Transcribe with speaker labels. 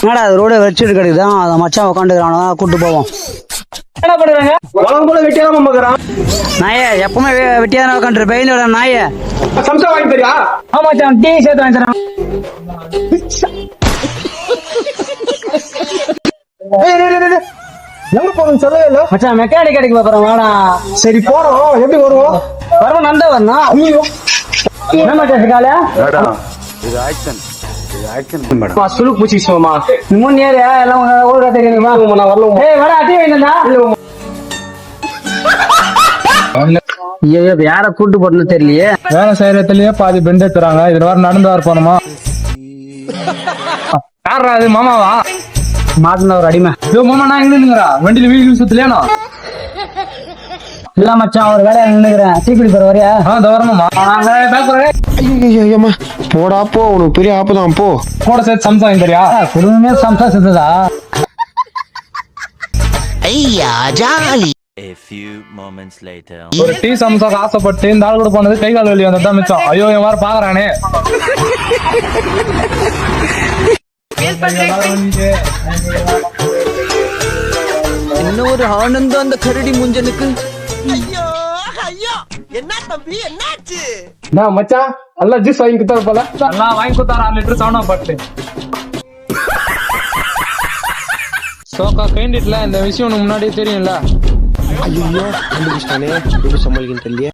Speaker 1: என்னடா அது ரோடு வச்சுட்டு கிடைக்குதான் அதை மச்சான் உட்காந்துக்கிறானோ கூட்டு போவோம்.
Speaker 2: என்ன பண்ணுறாங்க
Speaker 3: உலகம்
Speaker 1: நாயே எப்பவுமே வெட்டியா தானே உட்காந்துரு பெயிலோட நாயே.
Speaker 3: சம்சா வாங்கி தரியா?
Speaker 2: ஆமா மச்சான் டீ சேர்த்து வாங்கி தரேன்.
Speaker 3: எங்க போகணும் சொல்லவே இல்ல
Speaker 1: மச்சான் மெக்கானிக் கடைக்கு போறோம் வாடா.
Speaker 3: சரி போறோம். எப்படி வருவோம்?
Speaker 1: வரவும் நந்த வரணும்
Speaker 3: ஐயோ.
Speaker 1: என்ன மச்சான்
Speaker 3: சும்மா
Speaker 1: மூணு ஏறு எல்லாம்
Speaker 3: நான்
Speaker 1: ஏய் வேணும்டா ஐயோ இப்ப யார கூட்டு போறதுன்னு தெரியலையே.
Speaker 4: வேலை செய்யறதுலயே பாதி பெண்ட் எடுத்துறாங்க இதுல வர நடந்து வர போனோமா யாரா அது மாமாவா?
Speaker 1: மாட்டின ஒரு அடிமை.
Speaker 4: ஐயோ மாமா நான் எங்க நின்னுங்கிறா வண்டியில வீடு சுத்தலையானோ
Speaker 1: இல்ல மச்சான் ஒரு வேலையா நின்னுக்கிறேன். டீ குடி போற வரையா
Speaker 4: ஆ இந்த வரணுமா
Speaker 3: ஐயோ போடா போ. உனக்கு பெரிய ஆப்பு தான் போ.
Speaker 4: கூட சேர்த்து சம்சா வாங்கி தரியா
Speaker 1: குடும்பமே சம்சா செத்துதா
Speaker 5: A few moments later.
Speaker 4: ஒரு டீ சம்சாக்கு ஆசைப்பட்டு இந்த ஆள் கூட போனது கை கால் வெளியே வந்தது தான் மிச்சம். ஐயோ என் வாரம் பாக்குறானே.
Speaker 6: என்ன ஒரு ஆனந்தம் அந்த கரடி முஞ்சனுக்கு?
Speaker 3: நான் மச்சான் நல்லா ஜூஸ் வாங்கி கொடுத்தாரு போல.
Speaker 4: எல்லாம் வாங்கி கொடுத்தாரு ஆறு லிட்டர் சவுனா பட்டு சோக்கா கைண்டிட்ல இந்த விஷயம் உனக்கு முன்னாடியே தெரியும்ல.
Speaker 3: ஐயோ கண்டுபிடிச்சிட்டானே எப்படி சமாளிக்கன்னு தெரியல